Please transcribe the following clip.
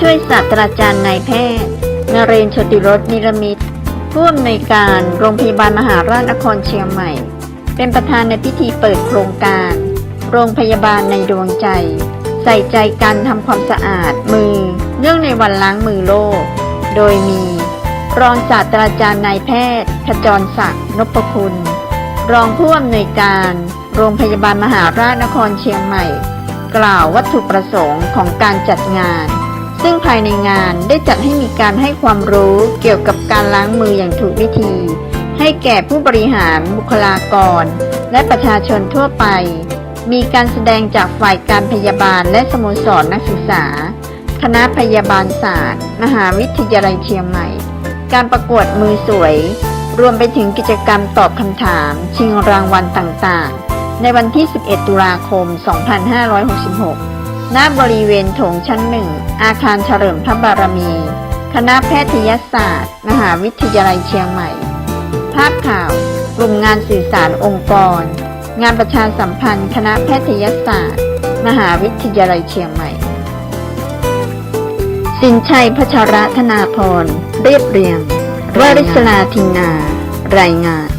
ช่วยศาสตราจารย์นายแพทย์นเรนโชติรสนิรมิตรผู้อำนวยการโรงพยาบาลมหาราชนครเชียงใหม่ เป็นประธานในพิธีเปิดโครงการ โรงพยาบาลในดวงใจ ใส่ใจการทำความสะอาดมือ เนื่องในวันล้างมือโลก โดยมี รองศาสตราจารย์นายแพทย์ขจรศักดิ์นพคุณ รองผู้อำนวยการ โรงพยาบาลมหาราชนครเชียงใหม่ กล่าววัตถุประสงค์ของการจัดงาน ซึ่งภายในงานได้จัดให้มีการให้ความรู้เกี่ยวกับการล้างมืออย่างถูกวิธี ให้แก่ผู้บริหารบุคลากร และประชาชนทั่วไป มีการแสดงจากฝ่ายการพยาบาลและสโมสรนักศึกษา คณะพยาบาลศาสตร์ มหาวิทยาลัยเชียงใหม่ การประกวดมือสวย รวมไปถึงกิจกรรมตอบคำถาม ชิงรางวัลต่างๆ ในวันที่ 11 ตุลาคม 2566 ณบริเวณโถงชั้นหนึ่ง อาคารเฉลิมพระบารมี คณะแพทยศาสตร์ มหาวิทยาลัยเชียงใหม่ ภาพข่าว กลุ่มงานสื่อสารองค์กร งานประชาสัมพันธ์ คณะแพทยศาสตร์ มหาวิทยาลัยเชียงใหม่ สินชัยพัชระธนาพร เรียบเรียงวริศลาทินา รายงาน